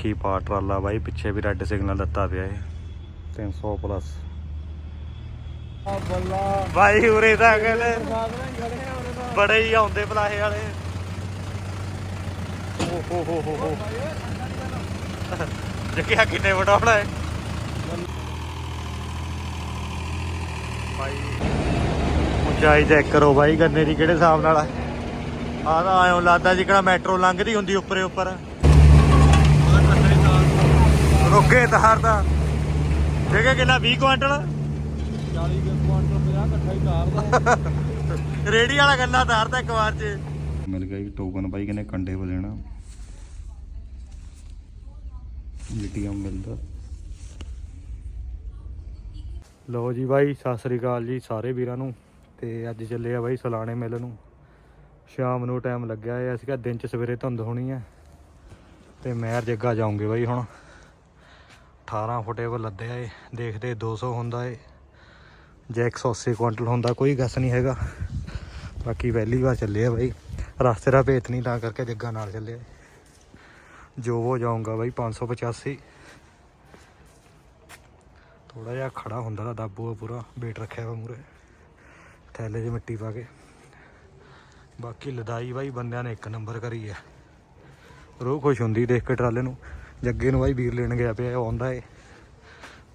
ਦੇਖੀ ਪਾ ਟਰਾਲਾ ਬਾਈ, ਪਿੱਛੇ ਵੀ ਰੈੱਡ ਸਿਗਨਲ ਦਿੱਤਾ ਪਿਆ ਏ 300 ਪਲੱਸ ਆ ਬੱਲਾ ਬਾਈ, ਉਰੇ ਤਾਂ ਕਹਿੰਦੇ ਬੜੇ ਹੀ ਆਉਂਦੇ ਪਲਾਹੇ ਵਾਲੇ। ਓ ਹੋ ਹੋ ਹੋ ਹੋ। ਜੱਗਿਆ ਕਿੰਨੇ ਵਟਾਉਣਾ ਹੈ। ਬਾਈ, ਉਚਾਈ ਚੈੱਕ ਕਰੋ ਬਾਈ, ਗੰਨੇ ਦੀ ਕਿਹੜੇ ਹਿਸਾਬ ਨਾਲ ਆ। ਆਹ ਤਾਂ ਆਇਓ ਲੱਗਦਾ ਜਿਕਣਾ ਮੈਟਰੋ ਲੰਘਦੀ ਹੁੰਦੀ ਉੱਪਰੇ ਉੱਪਰ। ਰੁਕੇ ਤਾਰ ਦਾ। ਜਗ੍ਹਾ ਕਿੰਨਾ 20 ਕੁਆਂਟਲ? 40 ਕੁ ਕੁਆਂਟਲ 50 ਇਕੱਠਾ ਹੀ ਤਾਰਦਾ ਰੇੜੀ ਵਾਲਾ ਗੰਨਾ ਤਾਰਦਾ ਇੱਕ ਵਾਰ ਚ। ਮਿਲ ਗਿਆ ਜੀ ਟੋਕਨ ਬਾਈ ਕਹਿੰਦੇ ਕੰਡੇ ਕੋ ਲੈਣਾ। ਲਿਟੀਅਮ ਮਿਲਦਾ। ਲੋ ਜੀ ਬਾਈ ਸਤਿ ਸ੍ਰੀ ਅਕਾਲ ਜੀ ਸਾਰੇ ਵੀਰਾਂ ਨੂੰ। ਤੇ ਅੱਜ ਚੱਲੇ ਆ ਬਾਈ ਸਲਾਣੇ ਮਿਲ ਨੂੰ। ਸ਼ਾਮ ਨੂੰ ਟਾਈਮ ਲੱਗਿਆ ਹੈ ਅਸੀਂ ਕਿਹਾ ਦਿਨ ਚ ਸਵੇਰੇ ਧੁੰਦ ਹੋਣੀ ਹੈ ਤੇ ਮਹਿਰ ਜੱਗਾ ਜਾਉਂਗੇ ਬਾਈ ਹੁਣ। 18 ਫੁੱਟੇਬਲ ਲੱਦਿਆ ਏ ਦੇਖਦੇ 200 ਹੁੰਦਾ ਏ ਜਾਂ 180 ਕੁਇੰਟਲ ਹੁੰਦਾ, ਕੋਈ ਗੱਸ ਨਹੀਂ ਹੈਗਾ। ਬਾਕੀ ਪਹਿਲੀ ਵਾਰ ਚੱਲੇ ਆ ਬਾਈ। ਰਸਤੇ ਦਾ ਭੇਤ ਨਹੀਂ, ਤਾਂ ਕਰਕੇ ਜੱਗਾ ਨਾਲ ਚੱਲਿਆ ਜੋ ਉਹ ਜਾਊਂਗਾ ਬਾਈ 585 ਥੋੜਾ ਜਿਹਾ ਖੜਾ ਹੁੰਦਾ ਦਾ ਦਾਬੂ ਪੂਰਾ ਵੇਟ ਰੱਖਿਆ ਵਾ ਮੂਰੇ ਥੈਲੇ 'ਚ ਮਿੱਟੀ ਪਾ ਕੇ। ਬਾਕੀ ਲਦਾਈ ਬਾਈ, ਬੰਦਿਆਂ ਨੇ ਇੱਕ ਨੰਬਰ ਕਰੀ ਆ। ਰੋਹ ਖੁਸ਼ ਹੁੰਦੀ ਦੇਖ ਕੇ ਟਰਾਲੇ ਨੂੰ। ਜੱਗੇ ਨੂੰ ਬਾਈ ਵੀਰ ਲੈਣ ਗਿਆ ਪਿਆ ਆਉਂਦਾ ਏ।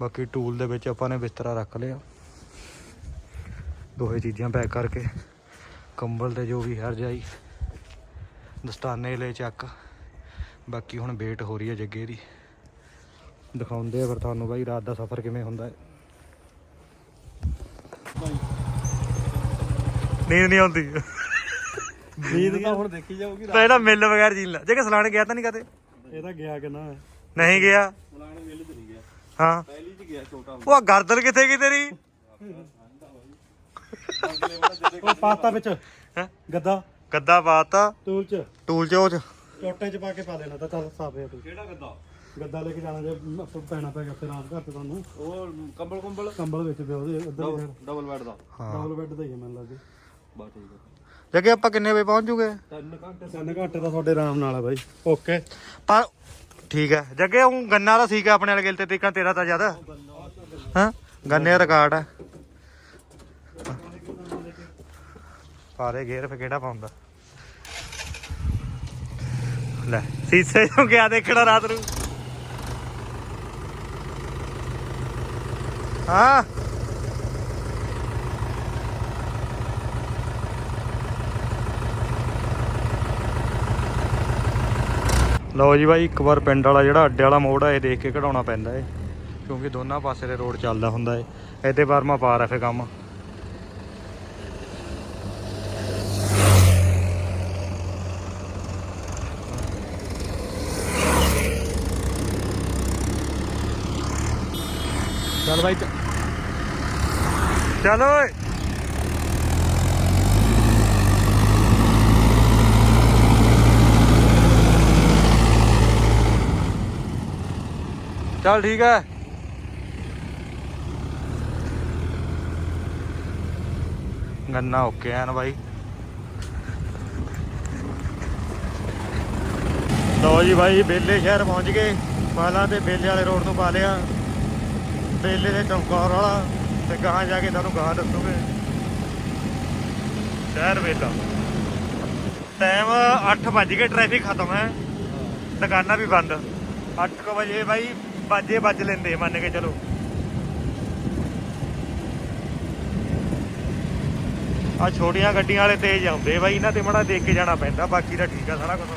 ਬਾਕੀ ਟੂਲ ਦੇ ਵਿੱਚ ਆਪਾਂ ਨੇ ਬਿਸਤਰਾ ਰੱਖ ਲਿਆ। ਦੋਹੇ ਚੀਜ਼ਾਂ ਪੈਕ ਕਰਕੇ ਕੰਬਲ ਤੇ ਜੋ ਵੀ ਹਰ ਜਾਈ ਦਸਤਾਨੇ ਲੈ ਚੱਕ। ਬਾਕੀ ਹੁਣ ਵੇਟ ਹੋ ਰਹੀ ਹੈ ਜੱਗੇ ਦੀ। ਦਿਖਾਉਂਦੇ ਆ ਫਿਰ ਤੁਹਾਨੂੰ ਬਾਈ ਰਾਤ ਦਾ ਸਫ਼ਰ ਕਿਵੇਂ ਹੁੰਦਾ ਹੈ ਨੀਂਦ ਨਹੀਂ ਆਉਂਦੀ। ਨੀਂਦ ਤਾਂ ਹੁਣ ਦੇਖੀ ਜਾਊਗੀ ਪਹਿਲਾਂ ਮਿਲ ਵਗੈਰ ਜੀਨ ਲਾ। ਜੇ ਕਿ ਸਲਾਣ ਗਿਆ ਤਾਂ ਨਹੀਂ ਕਦੇ ਇਹ ਤਾਂ ਗਿਆ ਕਿੰਨਾ ਹੈ? ਨਹੀਂ ਗਿਆ। ਫਲਾਣੇ ਵੇਲੇ ਤੇ ਨਹੀਂ ਗਿਆ। ਹਾਂ। ਪਹਿਲੀ ਚ ਗਿਆ ਛੋਟਾ ਉਹ ਆਹ ਗਰਦਨ ਕਿੱਥੇ ਗਈ ਤੇਰੀ? ਉਹ ਪਾਤਾ ਵਿੱਚ। ਹੈਂ? ਗੱਦਾ। ਗੱਦਾ ਪਾਤਾ। ਟੂਲ ਚ। ਟੂਲ ਚੋਚ ਟੋਟੇ ਚ। ਪਾ ਕੇ ਪਾ ਦੇਣਾ ਤਾਂ ਚੱਲ ਸਾਫ਼ ਹੈ ਤੂੰ। ਕਿਹੜਾ ਗੱਦਾ? ਗੱਦਾ ਲੈ ਕੇ ਜਾਣਾ ਜੇ ਮ- ਪੈਣਾ ਪੈ ਗਿਆ ਫਿਰ ਰਾਤ ਘਰ ਤੇ ਤੁਹਾਨੂੰ। ਉਹ ਕੰਬਲ ਕੰਬਲ ਕੰਬਲ ਵਿੱਚ ਪਿਆ ਉਹਦੇ ਇੱਧਰ ਡਬਲ ਬੈੱਡ ਦਾ। ਹਾਂ। ਡਬਲ ਬੈੱਡ ਦਾ ਹੀ ਹੈ ਮੈਨੂੰ ਲੱਗਦਾ। ਬਸ ਠੀਕ ਹੈ। ਜੱਗੇ ਆਪਾਂ ਕਿੰਨੇ ਵਜੇ ਪਹੁੰਚ ਜੂਗੇ? ਤਿੰਨ ਘੰਟੇ ਤਿੰਨ ਘੰਟੇ ਤਾਂ ਤੁਹਾਡੇ ਆਰਾਮ ਨਾਲ ਆ ਬਾਈ। ਓਕੇ। ਪਰ ਠੀਕ ਹੈ ਜੱਗੇ ਉਹ ਗੰਨਾ ਦਾ ਸੀਗਾ ਆਪਣੇ ਵਾਲੇ ਗਿਲ ਤੇ ਤੀਕਾਂ ਤੇਰਾ ਤਾਂ ਜ਼ਿਆਦਾ। ਹਾਂ? ਗੰਨੇ ਦਾ ਰਿਕਾਰਡ ਹੈ ਸਾਰੇ ਗੇਰ ਫੇ ਕਿਹੜਾ ਪਾਉਂਦਾ? ਲੈ ਸੀਸੇ ਨੂੰ ਗਿਆ ਦੇਖਣਾ ਰਾਤ ਨੂੰ। ਹਾਂ। ਲਓ ਜੀ ਬਾਈ, ਇੱਕ ਵਾਰ ਪਿੰਡ ਵਾਲਾ ਜਿਹੜਾ ਅੱਡੇ ਵਾਲਾ ਮੋੜ ਆ, ਇਹ ਦੇਖ ਕੇ ਕਢਾਉਣਾ ਪੈਂਦਾ ਏ। ਕਿਉਂਕਿ ਦੋਨਾਂ ਪਾਸੇ ਦੇ ਰੋਡ ਚੱਲਦਾ ਹੁੰਦਾ ਏ। ਇਹਦੇ ਵਰਮਾ ਪਾਰ ਹੈ ਫੇ ਕੰਮ। ਚੱਲ ਬਾਈ ਚ- ਚੱਲ ਓਏ। ਚੱਲ ਠੀਕ ਹੈ। ਗੰਨਾ ਓਕੇ ਐਨ ਬਾਈ। ਲਓ ਜੀ ਬਾਈ, ਬੇਲੇ ਸ਼ਹਿਰ ਪਹੁੰਚ ਗਏ। ਪਹਿਲਾਂ ਤੇ ਬੇਲੇ ਵਾਲੇ ਰੋਡ ਤੋਂ ਪਾ ਲਿਆ। ਬੇਲੇ ਦੇ ਚਮਕੌਰ ਵਾਲਾ ਤੇ ਗਾਹਾਂ ਜਾ ਕੇ ਤੁਹਾਨੂੰ ਗਾਹਾਂ ਦੱਸੂਗੇ। ਸ਼ਹਿਰ ਵੇਲਾ। ਟਾਈਮ 8 ਵੱਜ ਕੇ ਟ੍ਰੈਫਿਕ ਖਤਮ ਹੈ। ਦੁਕਾਨਾਂ ਵੀ ਬੰਦ। 8 ਵਜੇ ਬਾਈ ਬਾਜੇ ਵੱਜ ਲੈਂਦੇ ਮੰਨ ਕੇ ਚਲੋ। ਆ ਛੋਟੀਆਂ ਗੱਡੀਆਂ ਵਾਲੇ ਤੇਜ਼ ਆਉਂਦੇ ਬਾਈ, ਇਹਨਾਂ ਤੇ ਮੜਾ ਦੇਖ ਕੇ ਜਾਣਾ ਪੈਂਦਾ, ਬਾਕੀ ਤਾਂ ਠੀਕ ਆ ਸਾਰਾ ਕੁਝ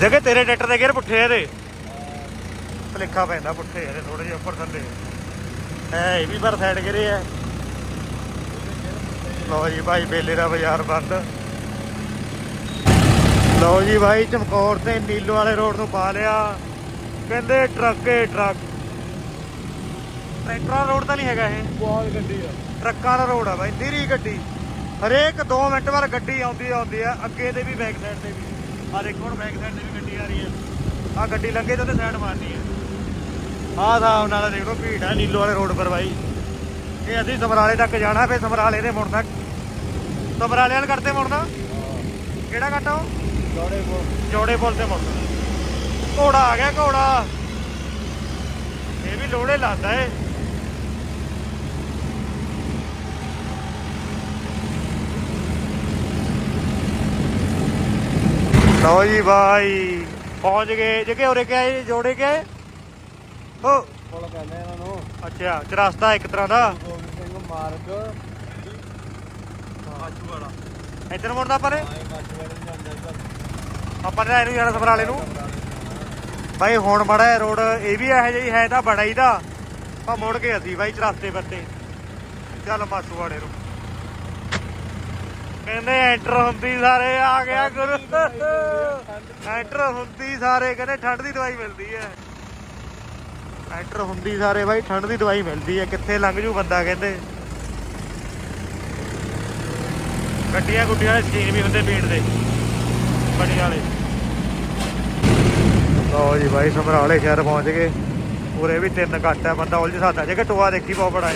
ਦੇਖੇ ਤੇਰੇ ਟਰੈਕਟਰ ਦੇ ਗੇਅਰ ਪੁੱਠੇ ਇਹਦੇ। ਭਲੇਖਾ ਪੈਂਦਾ ਪੁੱਠੇ ਇਹਦੇ ਥੋੜੇ ਜਿਹਾ ਉੱਪਰ ਥੱਲੇ। ਹੈ ਇਹ ਵੀ ਪਰ ਸਾਈਡ ਗਿਰੇ ਆ। ਲਓ ਜੀ ਭਾਈ ਬੇਲੇ ਦਾ ਬਾਜ਼ਾਰ ਬੰਦ। ਲਓ ਜੀ ਭਾਈ ਚਮਕੌਰ ਤੇ ਨੀਲੋ ਵਾਲੇ ਰੋਡ ਨੂੰ ਪਾ ਲਿਆ। ਕਹਿੰਦੇ ਟਰੱਕ ਏ ਟਰੱਕ। ਟਰੈਕਟਰਾਂ ਰੋਡ ਤਾਂ ਨਹੀਂ ਹੈਗਾ ਇਹ। ਬਹੁਤ ਗੱਡੀ ਆ। ਟਰੱਕਾਂ ਦਾ ਰੋਡ ਆ ਬਾਈ ਨੀਰੀ ਗੱਡੀ। ਹਰੇਕ 2 ਮਿੰਟ ਬਾਅਦ ਗੱਡੀ ਆਉਂਦੀ ਆਉਂਦੀ ਆ। ਅੱਗੇ ਦੇ ਵੀ ਬੈਕ ਸਾਈਡ ਤੇ ਵੀ। ਆ ਦੇਖੋ ਹੁਣ ਬੈਕ ਸਾਈਡ ਤੇ ਵੀ ਗੱਡੀ ਆ ਰਹੀ ਹੈ ਆ ਗੱਡੀ ਲੰਘੇ ਤਾਂ ਉਹਨੇ ਸਾਈਡ ਮਾਰਨੀ ਹੈ ਆਹ ਹਿਸਾਬ ਨਾਲ ਦੇਖ ਲਓ ਭੀੜ ਆ ਨੀਲੋ ਵਾਲੇ ਰੋਡ ਪਰ ਬਾਈ। ਇਹ ਅਸੀਂ ਸਮਰਾਲੇ ਤੱਕ ਜਾਣਾ ਫੇ ਸਮਰਾਲੇ ਦੇ ਮੁੜਨਾ। ਸਮਰਾਲੇ ਵਾਲ ਕਰਤੇ ਮੁੜਨਾ? ਕਿਹੜਾ ਕੱਟ ਉਹ? ਜੋੜੇ ਕੋ ਜੋੜੇ ਪੁਲ ਤੇ ਮੁੜਨਾ। ਘੋੜਾ ਆ ਗਿਆ ਘੋੜਾ। ਇਹ ਵੀ ਲੋੜੇ ਲਾਂਦਾ ਏ। ਲਓ ਜੀ ਬਾਈ ਪਹੁੰਚ ਗਏ। ਜਗੇ ਉਰੇ ਕਿਆ ਜੋੜੇ ਏ? ਓ ਕੋਲ ਕਹਿੰਦੇ ਇਹਨਾਂ ਨੂੰ। ਅੱਛਾ ਚਰਸਤਾ ਇੱਕ ਤਰ੍ਹਾਂ ਦਾ। ਗੋਬਿੰਦ ਸਿੰਘ ਮਾਰਗ। ਆਜੂ ਵਾਲਾ ਇੱਧਰ ਪਰੇ ਨੂੰ? ਜਾਂਦਾ ਇੱਧਰ ਆਪਾਂ ਨੇ ਇਹਨੂੰ ਜਾਣਾ ਸਮਰਾਲੇ ਨੂੰ। ਬਾਈ ਹੁਣ ਬੜਾ ਇਹ ਰੋਡ ਇਹ ਵੀ ਇਹੋ ਜਿਹੀ ਹੈ ਤਾਂ ਬੜਾ ਹੀ ਦਾ। ਆਪਾਂ ਮੁੜ ਕੇ ਅਸੀਂ ਬਾਈ ਚਰਸਤੇ ਪੱਤੇ ਚੱਲ ਮਾਸੂਵਾੜੇ ਨੂੰ। ਕਹਿੰਦੇ ਐਂਟਰ ਹੁੰਦੀ ਸਾਰੇ ਆ ਗਿਆ ਗੁਰੂ। ਐਂਟਰ ਹੁੰਦੀ ਸਾਰੇ ਕਹਿੰਦੇ ਠੰਡ ਦੀ ਦਵਾਈ ਮਿਲਦੀ ਹੈ। ਐਂਟਰ ਹੁੰਦੀ ਸਾਰੇ ਬਾਈ, ਠੰਡ ਦੀ ਦਵਾਈ ਮਿਲਦੀ ਹੈ। ਕਿੱਥੇ ਲੰਘ ਜੂ ਬੰਦਾ ਕਹਿੰਦੇ। ਗੱਡੀਆਂ ਗੁੱਡੀਆਂ ਦੇ ਸਕੀਨ ਵੀ ਹੁੰਦੇ ਪੀਣ ਦੇ। ਬਣੀ ਵਾਲੇ। ਲਓ ਜੀ ਬਾਈ, ਸਮਰਾਲੇ ਸ਼ਹਿਰ ਪਹੁੰਚ ਗਏ। ਉਰੇ ਵੀ ਤਿੰਨ ਕੱਟ ਹੈ ਬੰਦਾ। ਉਲਝ ਸਕਦਾ। ਜੇ ਕਿ ਟੋਆ ਦੇਖੀ ਬਹੁਤ ਬੜਾ ਹੈ।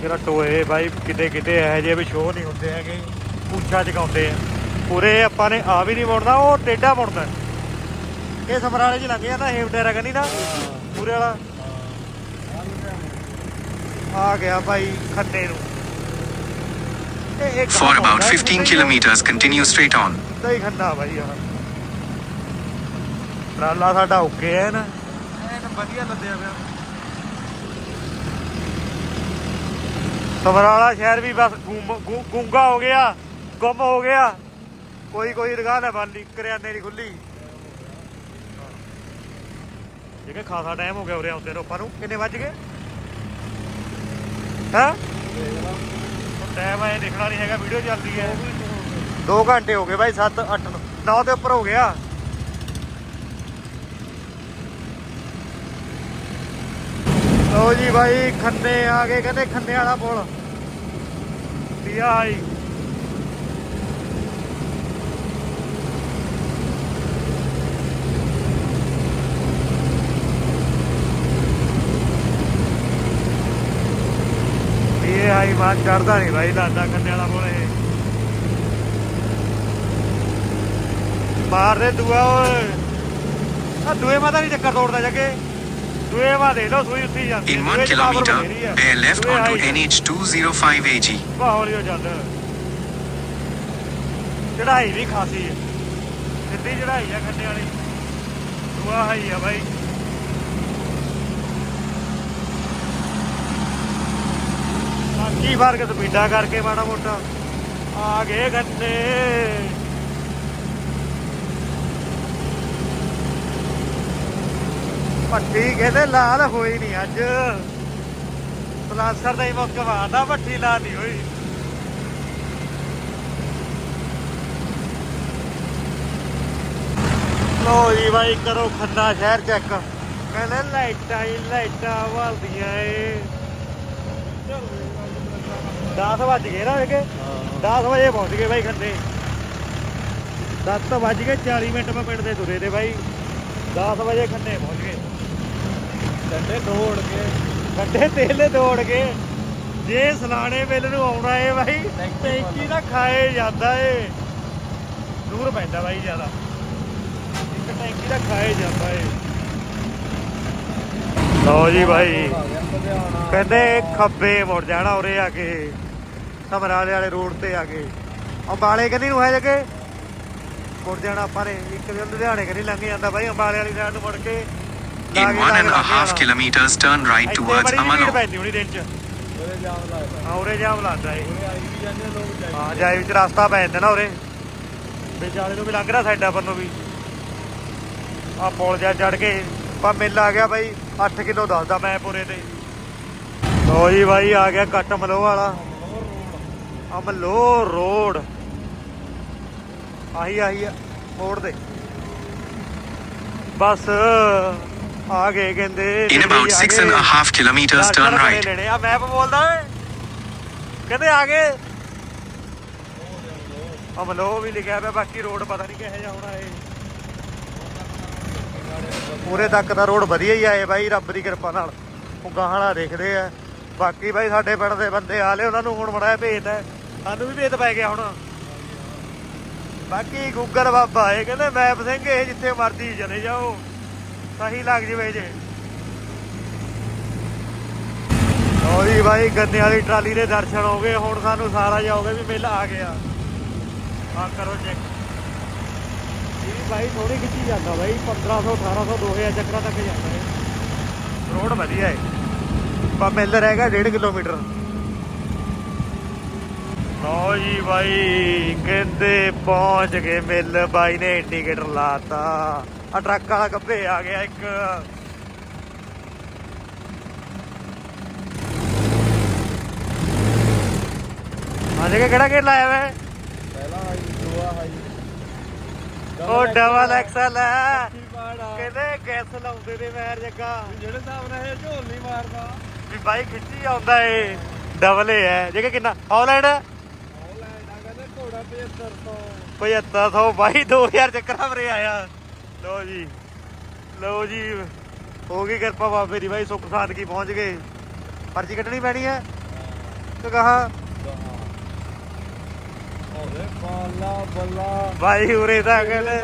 ਜਿਹੜਾ ਟੋਏ ਬਾਈ ਕਿਤੇ ਕਿਤੇ ਇਹੋ ਜਿਹੇ ਵੀ ਸ਼ੋਅ ਨਹੀਂ ਹੁੰਦੇ ਹੈਗੇ। ਪੁੱਛਾ ਚਕਾਉਂਦੇ ਆ। ਪੂਰੇ ਆਪਾਂ ਨੇ ਆ ਵੀ ਨਹੀਂ ਮੁੜਨਾ ਉਹ ਟੇਢਾ ਮੁੜਨਾ ਇਹ ਸਮਰਾਲੇ 'ਚ ਲੰਘ ਜਾਂਦਾ ਹੇਵ ਡੇਰਾ ਕੰਨੀ ਨਾ ਪੂਰੇ ਵਾਲਾ। ਆ ਗਿਆ ਭਾਈ ਖੱਡੇ ਨੂੰ। For about 15 kilometers, continue straight on. ਸਹੀ ਖੰਡਾ ਭਾਈ ਆ ਟਰਾਲਾ ਸਾਡਾ ਓਕੇ ਹੈ ਨਾ। ਐਨ ਵਧੀਆ ਲੱਦਿਆ ਪਿਆ। ਸਮਰਾਲਾ ਸ਼ਹਿਰ ਵੀ ਬਸ ਗੁੰਮ- ਗੁ- ਗੁੰਗਾ ਹੋ ਗਿਆ ਗੁੰਮ ਹੋ ਗਿਆ। ਕੋਈ ਕੋਈ ਦੁਕਾਨ ਹੈ ਬੰਦ ਕਰਿਆਨੇ ਦੀ ਖੁੱਲੀ। ਜਿਹੜੇ ਖਾਸਾ ਟਾਈਮ ਹੋ ਗਿਆ ਉਰੇ ਆਉਂਦੇ ਨੂੰ, ਆਪਾਂ ਨੂੰ। ਕਿੰਨੇ ਵੱਜ ਗਏ? ਹਾਂ? ਟਾਈਮ ਆਏ ਦੇਖਣਾ ਨਹੀਂ ਹੈਗਾ ਵੀਡੀਓ ਚੱਲਦੀ ਹੈ 2 ਘੰਟੇ ਹੋ ਗਏ ਬਾਈ 7 8 9 ਦੇ ਉੱਪਰ ਹੋ ਗਿਆ। ਲਓ ਜੀ ਬਾਈ, ਖੰਨੇ ਆ ਗਏ, ਕਹਿੰਦੇ ਖੰਨੇ ਵਾਲਾ ਪੁਲ। ਲਿਆ ਆਈ। ਇਹ ਆਈ ਮਾਂ ਚੜਦਾ ਨਹੀਂ ਬਾਈ ਦਾਦਾ ਖੰਨੇ ਵਾਲਾ ਇਹ ਮਾਰ ਦੇ ਦੂਆ ਓਏ। ਆ ਦੂਏ ਮਾਤਾ ਨਹੀਂ ਚੱਕਰ ਤੋੜਦਾ ਜੱਗੇ ਦੂਏ ਮਾ ਦੇ ਲੋ ਸੂਈ ਉੱਤੀ ਜਾਂਦੀ ਦੂਏ 1 ਚ power kilometer, ਬਥੇਰੀ ਹੈ। bear left ਦੂਏ onto ਹਾਈ ਹੈ। NH205 AG. ਹੌਲੀ ਹੋ ਚੱਲ ਚੜਾਈ ਵੀ ਖਾਸੀ ਹੈ। ਸਿੱਧੀ ਚੜਾਈ ਆ ਖੰਡੇ ਵਾਲੀ। ਦੂਆ ਹਾਈ ਆ ਬਾਈ। ਬਾਕੀ ਫ਼ਰਕ ਸਪੀਡਾ ਕਰਕੇ ਮਾੜਾ ਮੋਟਾ? ਆ ਗਏ ਖੰਨੇ ਪੱਟੀ ਕਹਿੰਦੇ ਲਾਲ ਹੋਈ ਨਹੀਂ ਅੱਜ। ਪਲਾਸਰ ਦਾ ਹੀ ਮੁੱਕ ਵਾਦਾ ਪੱਟੀ ਲਾ ਨਹੀਂ ਹੋਈ। ਲੋ ਜੀ ਬਾਈ, ਕਰੋ ਖੰਨਾ ਸ਼ਹਿਰ ਚੈੱਕ ਕਹਿੰਦੇ ਲਾਈਟਾਂ ਹੀ ਲਾਈਟਾਂ ਵੱਲਦੀਆਂ ਏ। 10 ਵੱਜ ਗਏ ਨਾ ਵੇਖੇ। 10 ਵਜੇ ਪਹੁੰਚ ਗਏ ਬਾਈ ਖੰਨੇ 10 ਵੱਜ ਗਏ 40 ਮਿੰਟ ਮੈਂ ਪਿੰਡ ਦੇ ਤੁਰੇ ਤੇ ਬਾਈ। 10 ਵਜੇ ਖੰਨੇ ਪਹੁੰਚ ਗਏ। ਡੰਡੇ ਦੌੜ ਕੇ। ਗੱਡੇ ਤੇਲੇ ਦੌੜ ਕੇ। ਜੇ ਸਲਾਣੇ ਮਿਲ ਨੂੰ ਆਉਣਾ ਏ ਬਾਈ ਟੈਂਕੀ ਦਾ ਖਾਏ ਜਾਂਦਾ ਏ। ਦੂਰ ਪੈਂਦਾ ਬਾਈ ਜ਼ਿਆਦਾ। ਇੱਕ ਟੈਂਕੀ ਦਾ ਖਾਏ ਜਾਂਦਾ ਏ। ਲਓ ਜੀ ਲੁਧਿਆਣਾ ਕਹਿੰਦੇ ਖੱਬੇ ਮੁੜ ਜਾਣਾ ਉਰੇ ਆ ਕੇ। ਸਮਰਾਲੇ ਵਾਲੇ ਰੋਡ ਤੇ ਆ ਕੇ। ਅੰਬਾਲੇ ਕੰਨੀ ਨੂੰ ਹੈ ਜਗੇ? ਮੁੜ ਜਾਣਾ ਆਪਾਂ ਨੇ। ਇੱਕ ਦਿਨ ਲੁਧਿਆਣੇ ਕੰਨੀ ਲੰਘ ਜਾਂਦਾ ਬਾਈ ਅੰਬਾਲੇ ਵਾਲੀ ਸਾਈਡ ਨੂੰ ਮੁੜ ਕੇ। In ਲਾਗੇ one and a half kilometers, turn right towards ਜਾਮ ਲੱਗਦਾ। ਹਾਂ ਉਰੇ ਜਾਮ ਏ। ਜਾਈ ਹਾਂ ਜਾਈ ਵਿੱਚ ਰਸਤਾ ਪੈ ਜਾਂਦਾ ਨਾ ਉਰੇ। ਵਿਚਾਲੇ ਨੂੰ ਵੀ ਲੰਘ ਰਿਹਾ ਸਾਈਡਾਂ ਪਰ ਨੂੰ ਵੀ। ਆ ਪੁਲ ਜਾ ਚੜ ਕੇ। ਪਾ ਮਿਲ ਆ ਗਿਆ ਬਾਈ। 8 ਕਿਲੋ ਦੱਸਦਾ ਮੈਂ ਪੂਰੇ ਤੇ। ਲੋ ਜੀ ਬਾਈ ਆ ਗਿਆ ਕੱਟ ਮਲੋ ਵਾਲਾ। ਅਮਲੋ ਰੋਡ। ਆਹੀ ਆਹੀ ਮੋੜ ਦੇ। ਬਸ ਆ ਗਏ ਕਹਿੰਦੇ। And a half kilometers, Darshan turn ਬੜੇ right. ਲੈਣੇ ਆ ਮੈਪ ਬੋਲਦਾ। ਕਹਿੰਦੇ ਆ ਗਏ। ਅਮਲੋ ਵੀ ਲਿਖਿਆ ਪਿਆ ਬਾਕੀ ਰੋਡ ਪਤਾ ਨਹੀਂ ਕਿਹੋ ਜਿਹਾ ਹੋਣਾ ਇਹ। ਪੂਰੇ ਤੱਕ ਦਾ ਰੋਡ ਵਧੀਆ ਹੀ ਆਏ ਬਾਈ, ਰੱਬ ਦੀ ਕਿਰਪਾ ਨਾਲ। ਉਹ ਗਾਹਾਂ ਦੇਖਦੇ ਆ। ਬਾਕੀ ਬਾਈ ਸਾਡੇ ਪਿੰਡ ਦੇ ਬੰਦੇ ਆਲੇ ਉਹਨਾਂ ਨੂੰ ਹੁਣ ਬੜਾ ਭੇਤ ਹੈ। ਸਾਨੂੰ ਵੀ ਭੇਤ ਪੈ ਗਿਆ ਹੁਣ। ਬਾਕੀ ਗੂਗਲ ਬਾਬਾ ਇਹ ਕਹਿੰਦੇ, ਮੈਪ ਸਿੰਘ, ਇਹ ਜਿੱਥੇ ਮਰਜ਼ੀ ਚਲੇ ਜਾਓ। ਸਹੀ ਲੱਗ ਜਵੇ ਜੇ। ਹੋਰੀ ਬਾਈ, ਗੰਨੇ ਵਾਲੀ ਟਰਾਲੀ ਦੇ ਦਰਸ਼ਨ ਹੋ ਗਏ। ਹੁਣ ਸਾਨੂੰ ਸਾਰਾ ਜਾਓਗੇ ਵੀ ਮੇਲਾ ਆ ਗਿਆ। ਆ ਕਰੋ ਚੈੱਕ ਬਾਈ ਥੋੜੀ ਖਿੱਚੀ ਜਾਂਦਾ ਬਾਈ 1500 1800 2000 ਚੱਕਰਾਂ ਤੱਕ ਜਾਂਦਾ ਹੈ ਰੋਡ ਵਧੀਆ ਹੈ ਬਾ ਮਿਲ ਰਹੇਗਾ 1.5 ਕਿਲੋਮੀਟਰ। ਲਓ ਜੀ ਬਾਈ ਕਹਿੰਦੇ ਪਹੁੰਚ ਗਏ ਮਿਲ। ਬਾਈ ਨੇ ਇੰਡੀਕੇਟਰ ਲਾਤਾ। ਆ ਟਰੱਕ ਵਾਲਾ ਗੱਭੇ ਆ ਗਿਆ ਇੱਕ। ਆ ਦੇਖੇ ਕਿਹੜਾ ਗੇਟ ਲਾਇਆ ਵੇ ਪਹਿਲਾ ਹਾਈ ਦੂਆ ਹਾਈ ਉਹ ਡਬਲ ਐਕਸਲ ਹੈ ਕਹਿੰਦੇ ਗੈਸ ਲਾਉਂਦੇ ਨੇ ਮੈਰ ਜੱਗਾ। ਜਿਹੜੇ ਹਿਸਾਬ ਨਾਲ ਇਹ ਝੋਲ ਨਹੀਂ ਮਾਰਦਾ। ਵੀ ਬਾਈ ਖਿੱਚੀ ਆਉਂਦਾ ਏ। ਡਬਲ ਏ ਹੈ ਜੇ ਕਿੰਨਾ। ਹਾਲੈਂਡ ਆਨਲਾਈਨ ਆ ਕਹਿੰਦੇ ਘੋੜਾ 7500 7500 ਬਾਈ 2000 ਚੱਕਰਾਂ ਮਰੇ ਆਇਆ। ਲੋ ਜੀ। ਲੋ ਜੀ। ਹੋ ਗਈ ਕਿਰਪਾ ਬਾਬੇ ਦੀ। ਬਾਈ ਸੁੱਖ ਕੀ ਪਹੁੰਚ ਗਏ। ਪਰਚੀ ਕੱਢਣੀ ਪੈਣੀ ਹੈ। ਤੇ ਕਹਾ ਓਏ ਬਾਲਾ ਬੱਲਾ ਬਾਈ ਉਰੇ ਤਾਂ ਕਹਿੰਦੇ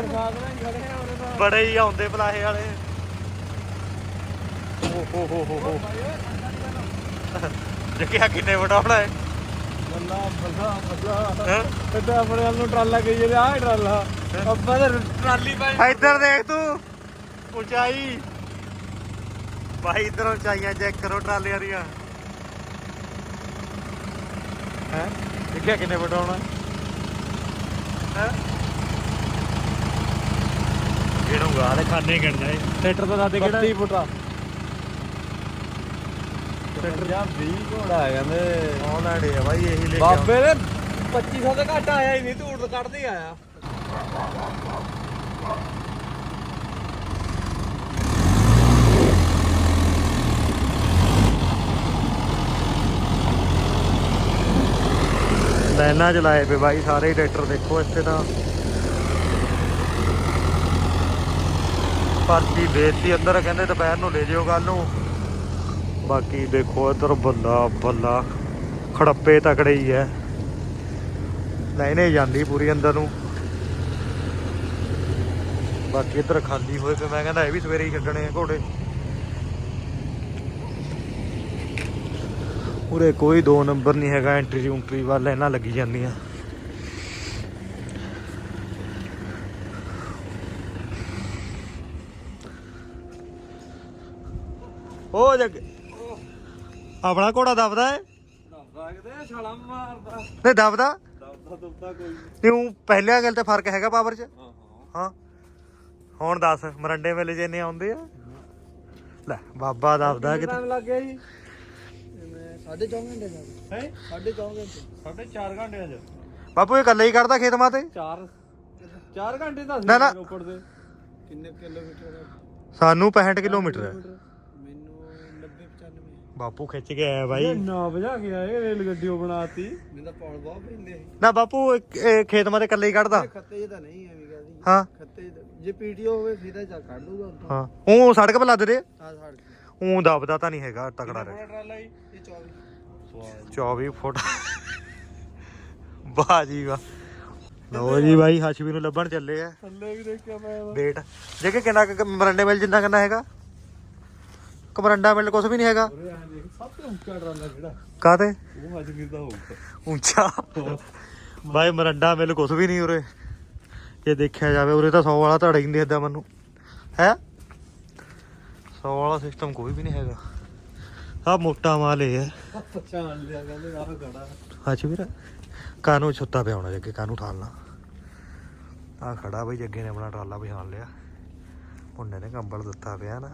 ਬੜੇ ਹੀ ਆਉਂਦੇ ਪਲਾਹੇ ਵਾਲੇ। ਓ ਹੋ ਹੋ ਹੋ ਹੋ। ਜੱਗਿਆ ਕਿੰਨੇ ਵਟਾਉਣਾ ਹੈ। ਬੱਲਾ ਬੱਲਾ ਬੱਲਾ? ਇੱਦਾਂ ਆਪਣੇ ਵੱਲ ਨੂੰ ਟਰਾਲਾ ਗਈ ਜਿਹੜੇ ਆਹ ਟਰਾਲਾ। ਅੱਬਾ ਦਾ ਟਰਾਲੀ ਇੱਧਰ ਦੇਖ ਤੂੰ ਉਚਾਈ। ਭਾਈ ਇੱਧਰ ਉਚਾਈਆਂ ਚੈੱਕ ਕਰੋ ਟਰਾਲੀਆਂ ਦੀਆਂ। ਹੈ? ਦੇਖਿਆ ਕਿੰਨੇ ਵਟਾਉਣਾ ਹੈ ਗਿਣੂਗਾ ਹਲੇ ਖਾਨੇ ਗਿਣ ਜਾਏ ਟਰੈਕਟਰ ਤਾਂ ਦਾਦੇ 32 ਫੁੱਟਾ। ਪੰਜਾਬ 20 ਘੋੜਾ ਆ ਕਹਿੰਦੇ। ਆਨਲਾਈਨ ਹੈ ਭਾਈ ਇਹੀ ਲੈ ਕੇ ਬਾਬੇ ਦੇ 2500 ਤੋਂ ਘੱਟ ਆਇਆ ਹੀ ਨਹੀਂ ਉੜ ਕੱਢਦੇ ਆਇਆ। ਲਾਈਨਾਂ ਚ ਲਾਏ ਪਏ ਬਾਈ, ਸਾਰੇ ਟਰੈਕਟਰ ਦੇਖੋ ਇੱਥੇ ਤਾਂ। ਪਰਚੀ ਦੇਤੀ ਅੰਦਰ ਕਹਿੰਦੇ ਦੁਪਹਿਰ ਨੂੰ ਲੈ ਜਿਓ ਕੱਲ ਨੂੰ। ਬਾਕੀ ਦੇਖੋ ਇੱਧਰ ਬੱਲਾ ਬੱਲਾ, ਖੜੱਪੇ ਤਕੜੇ ਹੀ ਐ। ਲਾਈਨੇ ਜਾਂਦੀ ਪੂਰੀ ਅੰਦਰ ਨੂੰ। ਬਾਕੀ ਇੱਧਰ ਖਾਲੀ ਹੋਏ ਤੇ ਮੈਂ ਕਹਿੰਦਾ ਇਹ ਵੀ ਸਵੇਰੇ ਹੀ ਛੱਡਣੇ ਆ ਘੋੜੇ। ਉਰੇ ਕੋਈ ਦੋ ਨੰਬਰ ਨਹੀਂ ਹੈਗਾ ਐਂਟਰੀ ਉਂਟਰੀ ਵੱਲ ਇਹਨਾਂ ਲੱਗੀ ਜਾਂਦੀਆਂ। ਉਹ ਜੱਗ ਆਪਣਾ ਘੋੜਾ ਦਬਦਾ ਹੈ? ਲੱਗਦੇ ਛਾਲਾ ਮਾਰਦਾ। ਨਹੀਂ ਦਬਦਾ? ਦਬਦਾ ਦੁਬਦਾ ਕੋਈ ਨਹੀਂ। ਤੇ ਉਹ ਪਹਿਲਿਆਂ ਗੱਲ ਤੇ ਫ਼ਰਕ ਹੈਗਾ ਪਾਵਰ 'ਚ? ਹਾਂ ਹਾਂ। ਹੁਣ ਦੱਸ ਮਰੰਡੇ ਵੇਲੇ ਜੇ ਇੰਨੇ ਆਉਂਦੇ ਆ। ਲੈ ਬਾਬਾ ਦਬਦਾ ਕਿਤੇ। ਟਾਈਮ ਲੱਗ ਗਿਆ ਜੀ? ਸਾਢੇ 4 ਘੰਟੇ ਦਾ ਹੈ? ਸਾਢੇ 4 ਘੰਟੇ। ਸਾਢੇ 4 ਘੰਟਿਆਂ ਚ ਬਾਪੂ ਇਹ ਇਕੱਲੇ ਹੀ ਕੱਢਦਾ ਖੇਤ ਮਾਤੇ? 4 4 ਘੰਟੇ ਦੱਸ ਨਾ, ਨਾ। ਰੋਪੜ ਦੇ। ਕਿੰਨੇ ਕਿਲੋਮੀਟਰ ਦਾ ਸਾਨੂੰ 65 ਕਿਲੋਮੀਟਰ ਹੈ। ਮੈਨੂੰ 90 95 ਬਾਪੂ ਖਿੱਚ ਕੇ ਆਇਆ ਬਾਈ। ਇਹ ਨਾ ਵਜਾ ਕੇ ਆਏ ਰੇਲ ਗੱਡੀ ਉਹ ਬਣਾਤੀ। ਮੈਨੂੰ ਤਾਂ ਪੌੜ ਬਹੁਤ ਪੈਂਦੇ ਸੀ ਨਾ ਬਾਪੂ ਇਹ- ਇਹ ਖੇਤ ਮਾਤੇ ਇਕੱਲੇ ਹੀ ਕੱਢਦਾ। ਇਹ ਖੱਤੇ ਤਾਂ ਨਹੀਂ ਐਵੇਂ ਕਹਦੀ ਹਾਂ। ਖੱਤੇ 'ਚ ਤਾਂ- ਜੇ ਪੀਟੀਓ ਹੋਵੇ ਸਿੱਧਾ ਚਾ ਕੱਢ ਲੂਗਾ ਹਾਂ। ਉਹ ਸੜਕ 'ਤੇ ਲੱਦ ਦੇ। ਆ ਛੱਡ ਉਹ ਦਬਦਾ ਤਾਂ ਨਹੀਂ ਹੈਗਾ ਤਕੜਾ ਰਹਿ ਟਰਾਲਾ ਜੀ? ਇਹ 24 24 ਫੁੱਟ। ਵਾਹ ਜੀ ਵਾਹ ਲੋ ਜੀ ਬਾਈ ਹਸ਼ਵੀ ਨੂੰ ਲੱਭਣ ਚੱਲੇ ਆ। ਥੱਲੇ ਵੀ ਦੇਖਿਆ ਮੈਂ ਵੇਟ ਜੇ ਕਿ ਕਿੰਨਾ ਮਰੰਡੇ ਮਿਲ ਜਿੰਨਾ ਕਿੰਨਾ ਹੈਗਾ? ਕਮਰੰਡਾ ਮਿਲ ਕੁਝ ਵੀ ਨਹੀਂ ਹੈਗਾ। ਸਭ ਤੋਂ ਉੱਚਾ ਟਰਾਲਾ ਕਿਹੜਾ? ਕਾਤੇ ਉਹ ਵੀ ਤਾਂ ਹੋਊਗਾ ਉੱਚਾ। ਬਾਈ ਮਰੰਡਾ ਮਿਲ ਕੁਝ ਵੀ ਨਹੀਂ ਉਰੇ। ਜੇ ਦੇਖਿਆ ਜਾਵੇ ਉਰੇ ਤਾਂ 100 ਵਾਲਾ ਧੜਾ ਹੀ ਨਹੀਂ ਦਿਖਦਾ ਮੈਨੂੰ। ਹੈ? 100 ਵਾਲਾ ਸਿਸਟਮ ਕੋਈ ਵੀ ਨਹੀਂ ਹੈਗਾ। ਆ ਮੋਟਾ ਮਾਲ ਇਹ ਹੈ। ਪਛਾਣ ਲਿਆ ਕਹਿੰਦੇ ਆਹ ਖੜਾ ਅੱਛਾ ਵੀਰ ਕਾਨੂੰ ਛੁੱਤਾ ਪਿਆ ਹੋਣਾ ਜੱਗੇ ਕਾਨੂੰ ਠਾਲਣਾ। ਆ ਖੜਾ ਬਈ ਜੱਗੇ ਨੇ ਆਪਣਾ ਟਰਾਲਾ ਪਛਾਣ ਲਿਆ। ਮੁੰਡੇ ਨੇ ਕੰਬਲ ਦਿੱਤਾ ਪਿਆ ਨਾ।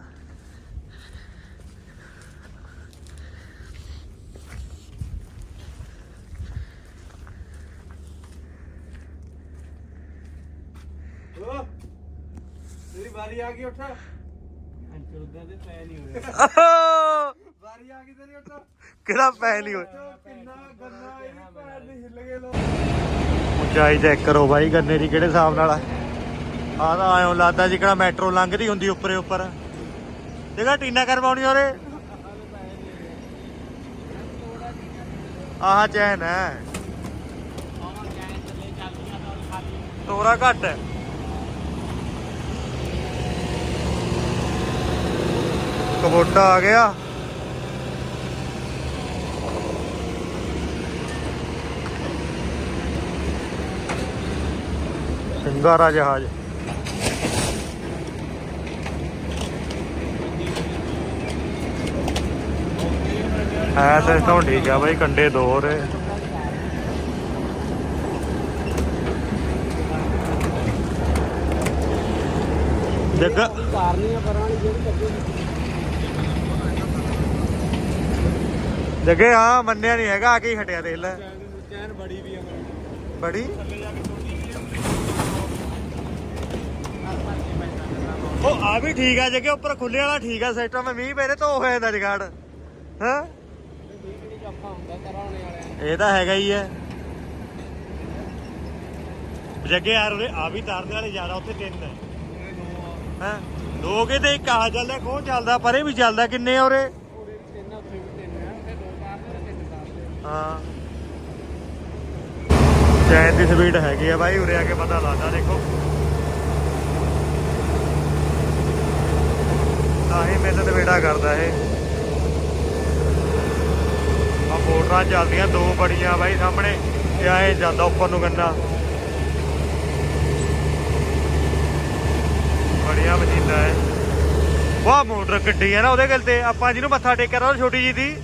ਤੇਰੀ ਵਾਰੀ ਆ ਗਈ ਉੱਠ। ਅੰਚਲਦਾ ਤੇ ਪੈ ਨਹੀਂ ਹੋ ਰਿਹਾ। ਆ ਕਿਹੜਾ ਪੈ ਨਹੀਂ ਹੋਇਆ? ਕਿੰਨਾ ਗੰਨਾ ਇਹਦੀ ਪੈਰ ਦੇ ਹਿੱਲ ਗਏ ਲੋ ਉਚਾਈ ਚੈੱਕ ਕਰੋ ਬਾਈ ਗੰਨੇ ਦੀ ਕਿਹੜੇ ਹਿਸਾਬ ਨਾਲ ਆ? ਆ ਤਾਂ ਆਇਓ ਲੱਗਦਾ ਜਿਕੜਾ ਮੈਟਰੋ ਲੰਘਦੀ ਹੁੰਦੀ ਉੱਪਰੇ ਉੱਪਰ। ਜਗਾ ਟੀਨਾ ਕਰਵਾਉਣੀ ਔਰੇ ਆਹ ਚੈਨ ਹੈ। ਤੋਰਾ ਘੱਟ ਹੈ। ਕਬੋਟਾ ਆ ਗਿਆ। ਸਿੰਗਾਰਾ ਜਹਾਜ਼ ਹੈ ਸਿਸਟਮ ਠੀਕ ਆ ਬਾਈ ਕੰਡੇ ਦੋ ਰੇ। ਜੱਗਾ ਜੱਗੇ ਹਾਂ ਮੰਨਿਆ ਨਹੀਂ ਹੈਗਾ ਆ ਕੇ ਹੀ ਹਟਿਆ ਦੇਖ ਲੈ। ਚੈਨ ਬੜੀ ਵੀ ਆ। ਬੜੀ? ਉਹ ਆ ਵੀ ਠੀਕ ਆ ਜੱਗੇ ਉੱਪਰ ਖੁੱਲੇ ਵਾਲਾ ਠੀਕ ਆ ਸਿਸਟਮ ਮੀਂਹ ਪੈ ਰਿਹਾ ਹੋ ਜਾਂਦਾ ਜਗਾੜ। ਹਾਂ? ਇਹ ਤਾਂ ਹੈਗਾ ਹੀ ਹੈ ਜੱਗੇ ਯਾਰ ਉਰੇ ਆ ਵੀ ਤਾਰਦੇ ਵਾਲੇ ਜ਼ਿਆਦਾ ਉੱਥੇ ਤਿੰਨ। ਹੈ? ਹਾਂ ਦੋ ਕੇ ਤੇ ਇੱਕ ਆ ਚੱਲਦਾ ਕੋਹ ਚੱਲਦਾ, ਪਰੇ ਵੀ ਚੱਲਦਾ, ਕਿੰਨੇ ਆ ਉਰੇ? ਹਾਂ। ਚੈਨ ਦੀ ਸਪੀਡ ਹੈਗੀ ਆ ਬਾਈ, ਉਰੇ ਆ ਕੇ ਪਤਾ ਲੱਗਦਾ, ਦੇਖੋ। ਤਾਂ ਹੀ ਮੈਨੂੰ ਤੇ ਵੇੜਾ ਕਰਦਾ ਇਹ ਆ ਮੋਟਰਾਂ ਚੱਲਦੀਆਂ, ਦੋ ਬੜੀਆਂ ਬਾਈ ਸਾਹਮਣੇ, ਤੇ ਆਏ ਜਾਂਦਾ ਉੱਪਰ ਨੂੰ ਗੰਨਾ। ਬੜੀਆਂ ਮਸ਼ੀਨਾਂ ਹੈ ਵਾਹ, ਮੋਟਰ ਗੱਡੀ ਹੈ ਨਾ ਉਹਦੇ ਗੱਲ ਤੇ। ਆਪਾਂ ਜਿਹਨੂੰ ਮੱਥਾ ਟੇਕਿਆ ਨਾ ਛੋਟੀ ਜੀ ਦੀ।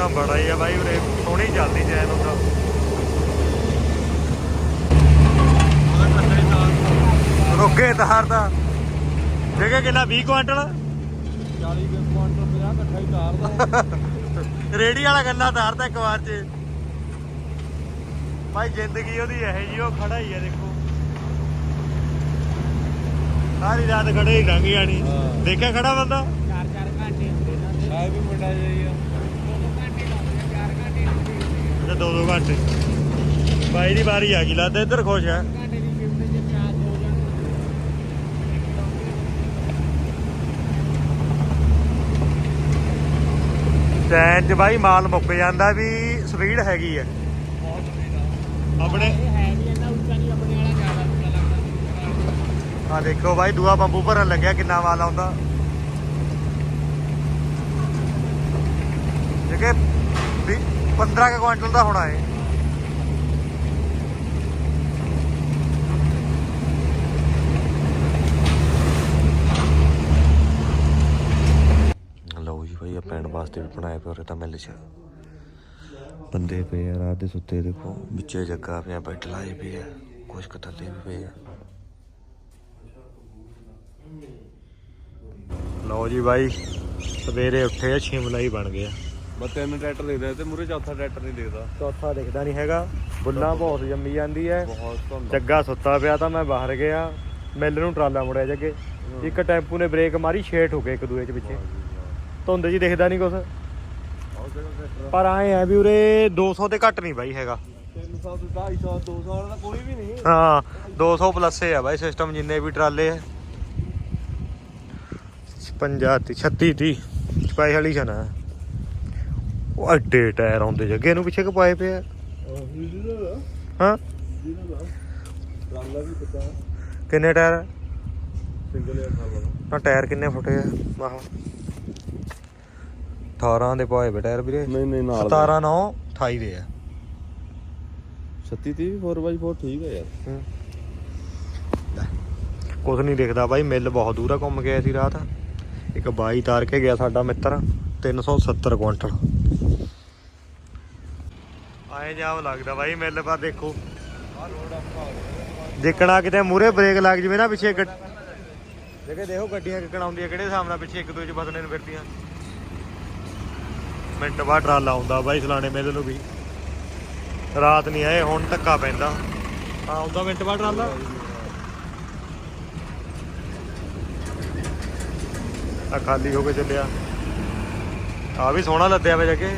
ਸਿਸਟਮ ਬੜਾ ਹੀ ਆ ਬਾਈ ਉਰੇ ਸੋਹਣੀ ਚੱਲਦੀ ਚੈਨ ਹੁੰਦਾ ਰੁਕੇ ਤਾਰ ਦਾ ਜਗ੍ਹਾ ਕਿੰਨਾ 20 ਕੁਆਂਟਲ? 40 ਕੁਇੰਟਲ 50 ਇਕੱਠਾ ਹੀ ਤਾਰ ਦਾ। ਰੇੜੀ ਵਾਲਾ ਗੰਨਾ ਤਾਰਦਾ ਇੱਕ ਵਾਰ ਚ। ਭਾਈ ਜ਼ਿੰਦਗੀ ਉਹਦੀ ਇਹ ਜੀ ਉਹ ਖੜਾ ਹੀ ਆ ਦੇਖੋ। ਸਾਰੀ ਰਾਤ ਖੜੇ ਹੀ ਲੰਘ ਜਾਣੀ। ਦੇਖਿਆ ਖੜਾ ਬੰਦਾ? 4-4 ਘੰਟੇ ਹੁੰਦੇ ਨਾ ਆ ਵੀ ਮੁੰਡਾ ਜਾਈ ਆ 2 ਘੰਟੇ ਲੱਗਦੇ 4 ਘੰਟੇ ਦੋ ਦੋ ਘੰਟੇ। ਬਾਈ ਦੀ ਵਾਰੀ ਆ ਗਈ, ਲੱਗਦਾ ਇੱਧਰ ਖੁਸ਼ ਹੈ ਘੰਟੇ ਚ ਬਾਈ ਮਾਲ ਮੁੱਕ ਜਾਂਦਾ ਵੀ ਸਪੀਡ ਹੈਗੀ ਹੈ ਆਪਣੇ ਆ ਦੇਖੋ ਬਾਈ, ਦੂਆ ਬੰਬੂ ਭਰਨ ਲੱਗਿਆ ਕਿੰਨਾ ਮਾਲ ਆਉਂਦਾ। ਜਿਹੜੇ 15 ਕੁ ਕੁਆਂਟਲ ਦਾ ਹੋਣਾ ਹੈ ਲਓ ਜੀ ਭਾਈ ਆ ਪੈਣ ਵਾਸਤੇ ਵੀ ਬਣਾਇਆ ਪਿਆ ਉਰੇ ਤਾਂ ਮਿਲ ਚ। ਬੰਦੇ ਪਏ ਆ ਰਾਤ ਦੇ ਸੁੱਤੇ, ਦੇਖੋ, ਵਿੱਚੇ ਜੱਗਾ ਪਿਆ, ਬੈੱਡ ਲਾਏ ਪਏ ਆ, ਕੁਛ ਕੁ ਵੀ ਪਏ ਆ। ਲਓ ਜੀ ਬਾਈ ਸਵੇਰੇ ਉੱਠੇ ਆ, ਸ਼ਿਮਲਾ ਹੀ ਬਣ ਗਿਆ ਬਸ ਤਿੰਨ ਟਰੈਕਟਰ ਦੇਖਦਾ ਤੇ ਮੂਰੇ ਚੌਥਾ ਟਰੈਕਟਰ ਨਹੀਂ ਦੇਖਦਾ। ਚੌਥਾ ਦਿਖਦਾ ਨਹੀਂ ਹੈਗਾ। ਬੁੱਲਾਂ ਬਹੁਤ ਜੰਮੀ ਜਾਂਦੀ ਹੈ ਬਹੁਤ ਧੁੰਦ। ਜੱਗਾ ਸੁੱਤਾ ਪਿਆ ਤਾਂ ਮੈਂ ਬਾਹਰ ਗਿਆ। ਮਿੱਲ ਨੂੰ ਟਰਾਲਾ ਮੁੜਿਆ ਜੱਗੇ। ਇੱਕ ਟੈਂਪੂ ਨੇ ਬ੍ਰੇਕ ਮਾਰੀ ਛੇਟ ਹੋ ਗਏ ਇੱਕ ਦੂਏ ਚ ਪਿੱਛੇ। ਧੁੰਦ ਜੀ ਦਿਖਦਾ ਨਹੀਂ ਕੁਛ। ਪਰ ਆਏ ਆ ਵੀ ਉਰੇ 200 ਤੇ ਘੱਟ ਨਹੀਂ ਬਾਈ ਹੈਗਾ। 300 250 200 ਵਾਲਾ ਤਾਂ ਕੋਈ ਵੀ ਨਹੀਂ। ਹਾਂ 200 ਪਲੱਸ ਆ ਬਾਈ ਸਿਸਟਮ ਜਿੰਨੇ ਵੀ ਟਰਾਲੇ ਆ। 50 ਤੇ 36 30 ਸਪੈਸ਼ਲ ਹੀ ਛਨਾ ਉਹ ਅੱਡੇ ਟਾਇਰ ਆਉਂਦੇ ਜੱਗੇ ਨੂੰ ਪਿੱਛੇ ਕਪਾਏ ਪਏ ਆ? ਹਾਂ? ਕਿੰਨੇ ਟਾਇਰ ਸਿੰਗਲ ਏਅਰ ਖਾਲਾ ਨਾ ਟਾਇਰ ਕਿੰਨੇ ਫੁੱਟੇ ਆ? ਆਹ 18 ਦੇ ਪਾਏ ਵੇ ਟਾਇਰ ਵੀਰੇ। ਨਹੀਂ ਨਹੀਂ 17 9 28 ਦੇ ਆ। 36 30 4x4 ਠੀਕ ਹੈ ਯਾਰ। ਕੁਝ ਨਹੀਂ ਦਿਖਦਾ ਬਾਈ ਮਿੱਲ ਬਹੁਤ ਦੂਰ ਆ ਘੁੰਮ ਗਿਆ ਸੀ ਰਾਤ। ਇੱਕ ਬਾਈ ਤਾਰ ਕੇ ਗਿਆ ਸਾਡਾ ਮਿੱਤਰ 370 ਕੁਇੰਟਲ। ਆਏ ਜਾਮ ਲੱਗਦਾ ਬਾਈ, ਮਿੱਲ ਪਰ ਦੇਖੋ। ਦੇਖਣਾ ਕਿਤੇ ਮੂਰੇ ਬ੍ਰੇਕ ਲੱਗ ਜਵੇ ਨਾ ਪਿੱਛੇ ਦੇਖੇ, ਦੇਖੋ ਗੱਡੀਆਂ ਕਿੱਕਣ ਆਉਂਦੀਆਂ, ਕਿਹੜੇ ਹਿਸਾਬ ਨਾਲ ਪਿੱਛੇ ਇੱਕ ਦੂਜੇ ਚ ਬਦਲਣ ਨੂੰ ਫਿਰਦੀਆਂ। ਮਿੰਟ ਬਾਅਦ ਟਰਾਲਾ ਆਉਂਦਾ ਬਾਈ ਸਲਾਣੇ ਮਿੱਲ ਨੂੰ ਵੀ। ਰਾਤ ਨਹੀਂ ਆਏ, ਹੁਣ ਧੱਕਾ ਪੈਂਦਾ। ਆਉਂਦਾ ਮਿੰਟ ਬਾਅਦ ਟਰਾਲਾ। ਆ ਖਾਲੀ ਹੋ ਕੇ ਚੱਲਿਆ। ਆ ਵੀ ਸੋਹਣਾ ਲੱਦਿਆ ਵੇ ਜੱਗੇ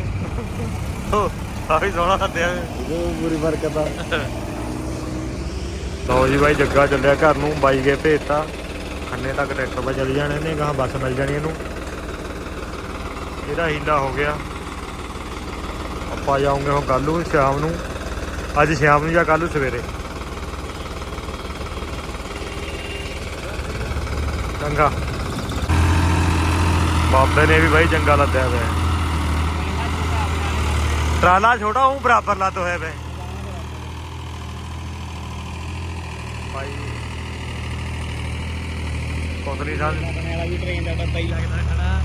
ਆ ਵੀ ਸੋਹਣਾ ਲੱਦਿਆ ਵੇ ਇਹ ਪੂਰੀ ਬਰਕਤ ਆ ਲਓ ਜੀ ਬਾਈ ਜੱਗਾ ਚੱਲਿਆ ਘਰ ਨੂੰ ਬਾਈ ਗਏ ਭੇਜਤਾ। ਖੰਨੇ ਤੱਕ ਟਰੈਕਟਰ 'ਤੇ ਚੱਲ ਜਾਣੇ ਨੇ ਗਾਂ ਬੱਸ ਮਿਲ ਜਾਣੀ ਇਹਨੂੰ। ਇਹਦਾ ਹੀਲਾ ਹੋ ਗਿਆ। ਆਪਾਂ ਜਾਉਂਗੇ ਹੁਣ ਕੱਲ ਨੂੰ ਸ਼ਾਮ ਨੂੰ। ਅੱਜ ਸ਼ਾਮ ਨੂੰ ਜਾਂ ਕੱਲ ਨੂੰ ਸਵੇਰੇ। ਚੰਗਾ। ਬਾਬੇ ਨੇ ਵੀ ਬਾਈ ਚੰਗਾ ਲੱਦਿਆ ਹੋਇਆ। ਹੈ। ਟਰਾਲਾ ਛੋਟਾ, ਉਹ ਬਰਾਬਰ ਲੱਦ ਹੋਇਆ ਵੇ ਭਾਈ ਕੋਤਲੀ ਨਾਲ ਵਾਲਾ ਵੀ ਟ੍ਰੇਨ ਦਾ ਡੱਬਾ ਹੀ ਲੱਗਦਾ ਖੜਾ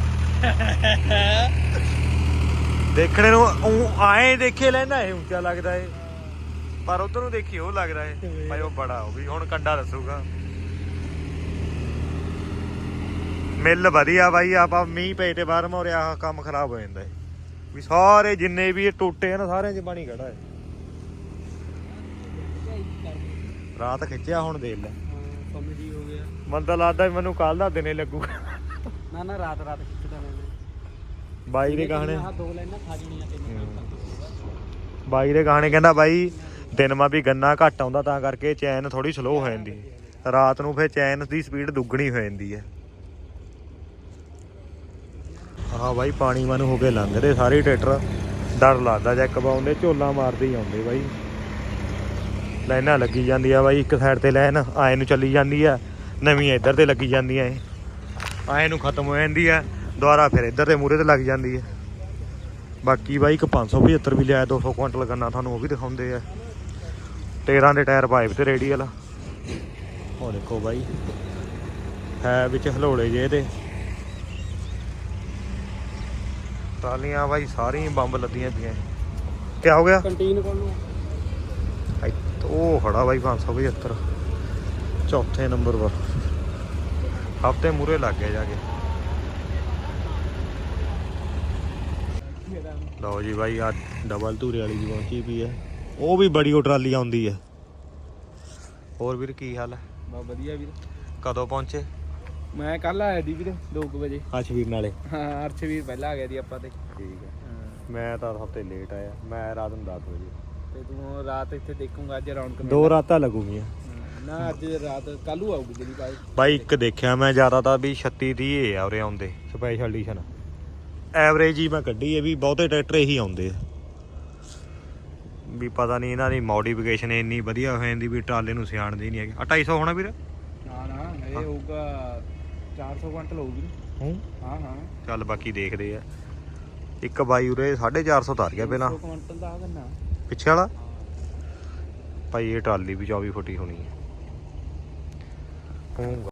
ਦੇਖਣੇ ਨੂੰ ਊਂ ਆਏ ਦੇਖੇ ਲੈਂਦਾ ਇਹ, ਉੱਚਾ ਲੱਗਦਾ ਏ। ਪਰ ਉਧਰ ਨੂੰ ਦੇਖੀ ਉਹ ਲੱਗਦਾ ਏ। ਭਾਈ ਉਹ ਬੜਾ, ਉਹ ਵੀ ਹੁਣ ਕੰਡਾ ਦੱਸੂਗਾ। ਮਿਲ ਵਧੀਆ ਬਾਈ, ਆਪਾਂ ਮੀਂਹ ਪਏ ਤੇ ਬਾਹਰ ਮੋਰਿਆ ਕੰਮ ਖਰਾਬ ਹੋ ਜਾਂਦਾ ਏ। ਵੀ ਸਾਰੇ ਜਿੰਨੇ ਵੀ ਇਹ ਟੋਟੇ ਆ ਨਾ ਸਾਰਿਆਂ 'ਚ ਪਾਣੀ ਖੜਾ ਏ ਰਾਤ ਖਿੱਚਿਆ ਹੁਣ ਦੇਖ ਲੈ। ਕੰਮ ਜੀ ਹੋ ਗਿਆ ਮਨ ਤਾਂ ਲੱਗਦਾ ਵੀ ਮੈਨੂੰ ਕੱਲ ਦਾ ਦਿਨੇ ਲੱਗੂਗਾ। ਨਾ ਨਾ ਰਾਤ ਰਾਤ ਖਿੱਚਦਾ ਮੈਂ। ਬਾਈ ਦੇ ਗਾਣੇ। ਆਹ ਦੋ ਲਾਈਨਾਂ ਖਾ ਜਣੀਆਂ ਤਿੰਨ ਬਾਈ ਦੇ ਗਾਣੇ ਕਹਿੰਦਾ ਬਾਈ ਦਿਨ ਮਾ ਵੀ ਗੰਨਾ ਘੱਟ ਆਉਂਦਾ ਤਾਂ ਕਰਕੇ ਚੈਨ ਥੋੜੀ ਸਲੋ ਹੋ ਜਾਂਦੀ ਹੈ। ਰਾਤ ਨੂੰ ਫਿਰ ਚੈਨ ਦੀ ਸਪੀਡ ਦੁੱਗਣੀ ਹੋ ਜਾਂਦੀ ਹੈ। ਆਹ ਬਾਈ, ਪਾਣੀ ਮਨ ਹੋ ਕੇ ਲੰਘਦੇ ਸਾਰੇ ਟਰੈਕਟਰ। ਡਰ ਲੱਗਦਾ ਜੈਕ ਬਾਉਂਦੇ ਝੋਲਾ ਮਾਰਦੇ ਹੀ ਆਉਂਦੇ ਬਾਈ। ਲਾਈਨਾਂ ਲੱਗੀ ਜਾਂਦੀਆਂ ਬਾਈ, ਇੱਕ ਸਾਈਡ ਤੇ ਲਾਈਨ, ਆਏ ਨੂੰ ਚੱਲੀ ਜਾਂਦੀ ਆ, ਨਵੀਂ ਇੱਧਰ ਤੇ ਲੱਗੀ ਜਾਂਦੀਆਂ ਏ। ਆਏ ਨੂੰ ਖਤਮ ਹੋ ਜਾਂਦੀ ਆ, ਦੁਬਾਰਾ ਫਿਰ ਇੱਧਰ ਦੇ ਮੂਰੇ ਤੇ ਲੱਗ ਜਾਂਦੀ ਹੈ ਬਾਕੀ ਬਾਈ, ਇੱਕ 575 ਵੀ ਲਿਆ 200 ਕੁਇੰਟਲ ਗੰਨਾ ਤੁਹਾਨੂੰ ਉਹ ਵੀ ਦਿਖਾਉਂਦੇ ਆ। 13 ਦੇ ਟਾਇਰ ਪਾਈਪ ਤੇ ਰੇਡੀਅਲ ਉਹ ਦੇਖੋ ਬਾਈ, ਹੈ ਵਿੱਚ ਹਲੋਲੇ ਜੇ ਇਹਦੇ। ਟਰਾਲੀਆਂ ਬਾਈ ਸਾਰੀਆਂ ਬੰਬ ਲੱਦੀਆਂ ਪਈਆਂ ਕੀ ਹੋ ਗਿਆ? ਕੰਟੀਨ ਕੋਲ ਨੂੰ। ਉਹ ਖੜਾ ਬਾਈ 575 ਚੌਥੇ ਨੰਬਰ ਪਰ ਹਫ਼ਤੇ ਮੂਰੇ ਲੱਗ ਗਿਆ ਜਾ ਕੇ। ਲਓ ਜੀ ਬਾਈ ਆ ਡਬਲ ਧੂਰੇ ਵਾਲੀ ਵੀ ਪਹੁੰਚੀ ਪਈ ਹੈ। ਉਹ ਵੀ ਬੜੀ ਉਹ ਟਰਾਲੀ ਆਉਂਦੀ ਹੈ। ਹੋਰ ਵੀਰ ਕੀ ਹਾਲ ਹੈ? ਬਹੁਤ ਵਧੀਆ ਵੀਰ। ਕਦੋਂ ਪਹੁੰਚੇ? ਮੈਂ ਕੱਲ ਆਇਆ ਦੀ ਵੀਰ 2 ਵਜੇ। ਅਸ਼ਵੀਰ ਨਾਲੇ। ਹਾਂ ਅਰਸ਼ ਵੀਰ ਪਹਿਲਾਂ ਆ ਗਿਆ ਦੀ ਆਪਾਂ ਤੇ। ਠੀਕ ਹੈ ਹਾਂ। ਮੈਂ ਤਾਂ ਹਫ਼ਤੇ ਲੇਟ ਆਇਆ। ਮੈਂ ਰਾਤ ਨੂੰ 10 ਵਜੇ। ਤੇ ਤੂੰ ਰਾਤ ਇੱਥੇ ਦੇਖੂਗਾ ਅੱਜ ਰੌਣਕ ਮੇਲਾ। ਦੋ ਰਾਤਾਂ ਲੱਗੂਗੀਆਂ। ਹਾਂ, ਨਾ ਅੱਜ ਰਾਤ ਕੱਲੂ ਆਊਗੀ ਜਿਹੜੀ ਬਾਈ ਬਾਈ ਇੱਕ ਦੇਖਿਆ ਮੈਂ ਜ਼ਿਆਦਾ ਤਾਂ ਵੀ 36 ਦੀ ਇਹ ਆ ਉਰੇ ਆਉਂਦੇ ਸਪੈਸ਼ਲ ਐਡੀਸ਼ਨ ਐਵਰੇਜ ਹੀ ਮੈਂ ਕੱਢੀ ਹੈ ਵੀ ਬਹੁਤੇ ਟਰੈਕਟਰ ਇਹੀ ਆਉਂਦੇ ਆ। ਵੀ ਪਤਾ ਨਹੀਂ ਇਹਨਾਂ ਦੀ ਮੋਡੀਫਿਕੇਸ਼ਨ ਇੰਨੀ ਵਧੀਆ ਹੋ ਜਾਂਦੀ ਵੀ ਟਰਾਲੇ ਨੂੰ ਸਿਆਣਦੀ ਨਹੀਂ ਹੈਗੀ। ਆ 250 ਹੋਣਾ ਵੀਰ? ਨਾ ਨਾ ਇਹ ਹੋਊਗਾ 400 ਕੁਇੰਟਲ ਹੋਊਗੀ ਹੂੰ। ਹਾਂ ਹਾਂ। ਚੱਲ ਬਾਕੀ ਦੇਖਦੇ ਆ। ਇੱਕ ਬਾਈ ਉਰੇ 450 ਤਾਰ ਗਿਆ ਪਹਿਲਾਂ। 200 ਕੁਇੰਟਲ ਦਾ ਪਿੱਛੇ ਵਾਲਾ? ਭਾਈ ਇਹ ਟਰਾਲੀ ਵੀ 24 ਫੁੱਟੀ ਹੋਣੀ ਹੈ। ਹੋਊਗਾ